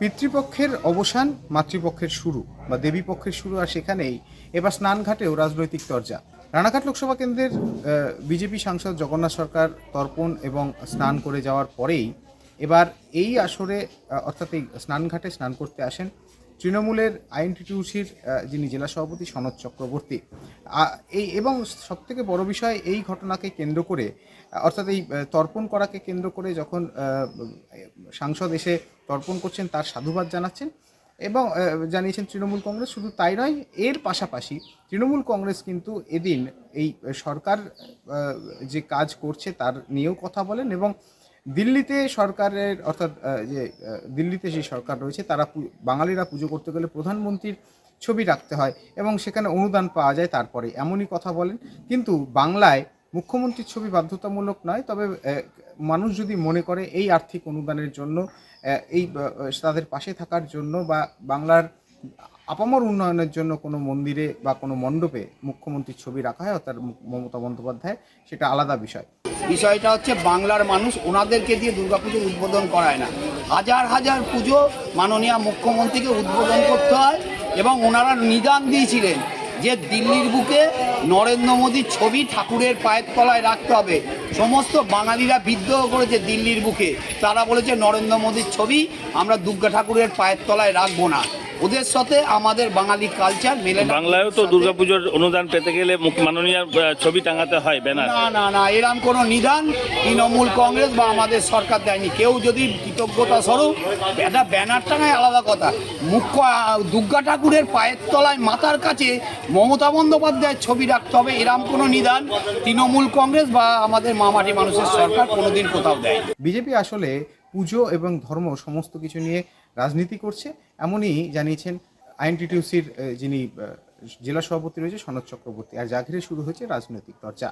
পিতৃপক্ষের অবসান, মাতৃপক্ষের শুরু বা দেবীপক্ষের শুরু, আর সেখানেই এবার স্নানঘাটেও রাজনৈতিক তরজা। রানাঘাট লোকসভা কেন্দ্রের বিজেপি সাংসদ জগন্নাথ সরকার তর্পণ এবং স্নান করে যাওয়ার পরেই এবার এই আসরে অর্থাৎ এই স্নানঘাটে স্নান করতে আসেন তৃণমূলের আইএনটিটিউসির যিনি জেলা সভাপতি সনদ চক্রবর্তী। এই এবং সবথেকে বড় বিষয়, এই ঘটনাকে কেন্দ্র করে, অর্থাৎ এই তর্পণ করাকে কেন্দ্র করে যখন সাংসদ এসে তর্পণ করছেন, তার সাধুবাদ জানাচ্ছেন এবং জানিয়েছেন তৃণমূল কংগ্রেস শুধু তাই নয়, এর পাশাপাশি তৃণমূল কংগ্রেস কিন্তু এদিন এই সরকার যে কাজ করছে তার নিয়েও কথা বলেন এবং দিল্লিতে সরকারের, অর্থাৎ যে দিল্লিতে যে সরকার রয়েছে তারা বাঙালিরা পুজো করতে গেলে প্রধানমন্ত্রীর ছবি রাখতে হয় এবং সেখানে অনুদান পাওয়া যায় তারপরে, এমনই কথা বলেন। কিন্তু বাংলায় মুখ্যমন্ত্রীর ছবি বাধ্যতামূলক নয়, তবে মানুষ যদি মনে করে এই আর্থিক অনুদানের জন্য এই তাদের পাশে থাকার জন্য বা বাংলার আপামর উন্নয়নের জন্য কোনো মন্দিরে বা কোনো মণ্ডপে মুখ্যমন্ত্রীর ছবি রাখা হয়, অর্থাৎ মমতা বন্দ্যোপাধ্যায়, সেটা আলাদা বিষয়। বিষয়টা হচ্ছে বাংলার মানুষ ওনাদেরকে দিয়ে দুর্গাপুজো উদ্বোধন করায় না। হাজার হাজার পুজো মাননীয় মুখ্যমন্ত্রীকে উদ্বোধন করতে হয় এবং ওনারা নিদান দিয়েছিলেন। যে দিল্লির বুকে নরেন্দ্র মোদীর ছবি ঠাকুরের পায়ের তলায় রাখতে হবে। সমস্ত বাঙালিরা বিদ্রোহ করেছে দিল্লির বুকে। তারা বলেছে, নরেন্দ্র মোদীর ছবি আমরা দুর্গা ঠাকুরের পায়ের তলায় রাখব না। ওদের সাথে আমাদের বাঙালি কালচার মেলে না। বাংলায়ও তো দুর্গাপুজোর অনুদান পেতে গেলে মুখ- আহ, ছবি টাঙাতে হয় ব্যানার। না না না এরম কোনো নিদান তৃণমূল কংগ্রেস বা আমাদের সরকার দেয়নি। কেউ যদি কৃতজ্ঞতা স্বরূপ একটা ব্যানার টাঙায় আলাদা কথা। মুখ্য আহ, দুর্গা ঠাকুরের পায়ের তলায় মাথার কাছে মমতা বন্দ্যোপাধ্যায়ের ছবি রাখতে হবে এরম কোনো নিদান তৃণমূল কংগ্রেস বা আমাদের মামাটি মানুষের সরকার কোনোদিন কোথাও দেয় বিজেপি আসলে পুজো এবং ধর্ম সমস্ত কিছু নিয়ে রাজনীতি করছে। এমনই জানিয়েছেন আইএনটিটিউসির যিনি জেলা সভাপতি রয়েছে সনদ চক্রবর্তী। আর যা শুরু হয়েছে রাজনৈতিক চর্চা